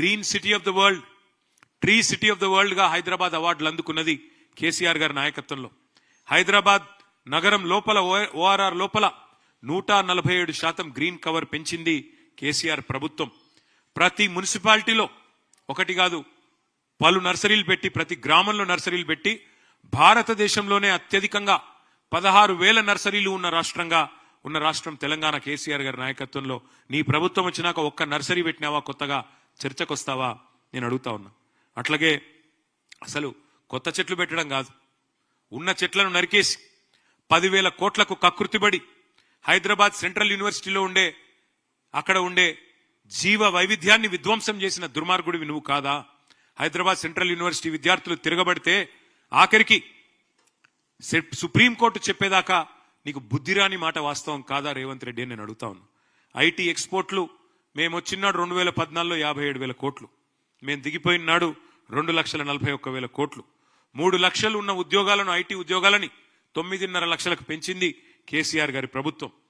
Green city of the world tree city of the వరల్డ్గా Hyderabad అవార్డులు అందుకున్నది కేసీఆర్ గారి నాయకత్వంలో. హైదరాబాద్ నగరం లోపల ఓఆర్ఆర్ లోపల నూట నలభై ఏడు శాతం గ్రీన్ కవర్ పెంచింది కేసీఆర్ ప్రభుత్వం. ప్రతి మున్సిపాలిటీలో ఒకటి కాదు పలు నర్సరీలు పెట్టి ప్రతి గ్రామంలో నర్సరీలు పెట్టి భారతదేశంలోనే అత్యధికంగా పదహారు వేల నర్సరీలు ఉన్న రాష్ట్రంగా ఉన్న రాష్ట్రం తెలంగాణ కేసీఆర్ గారి నాయకత్వంలో. నీ ప్రభుత్వం వచ్చినాక ఒక్క నర్సరీ పెట్టినావా కొత్తగా? చర్చకొస్తావా నేను అడుగుతా ఉన్నా. అట్లాగే అసలు కొత్త చెట్లు పెట్టడం కాదు. ఉన్న చెట్లను నరికేసి పదివేల కోట్లకు కకృతిబడి హైదరాబాద్ సెంట్రల్ యూనివర్సిటీలో ఉండే అక్కడ ఉండే జీవ వైవిధ్యాన్ని విధ్వంసం చేసిన దుర్మార్గుడివి నువ్వు కాదా? హైదరాబాద్ సెంట్రల్ యూనివర్సిటీ విద్యార్థులు తిరగబడితే ఆఖరికి సుప్రీంకోర్టు చెప్పేదాకా నీకు బుద్ధిరాని మాట వాస్తవం కాదా రేవంత్ రెడ్డి నేను అడుగుతా ఉన్నా. ఐటీ ఎక్స్పోర్ట్లు మేము వచ్చినాడు రెండు వేల పద్నాలుగులో యాభై ఏడు వేల కోట్లు. మేము దిగిపోయిన నాడు రెండు లక్షల నలభై ఒక్క వేల కోట్లు. మూడు లక్షలు ఉన్న ఉద్యోగాలను ఐటీ ఉద్యోగాలని తొమ్మిదిన్నర లక్షలకు పెంచింది కేసీఆర్ గారి ప్రభుత్వం.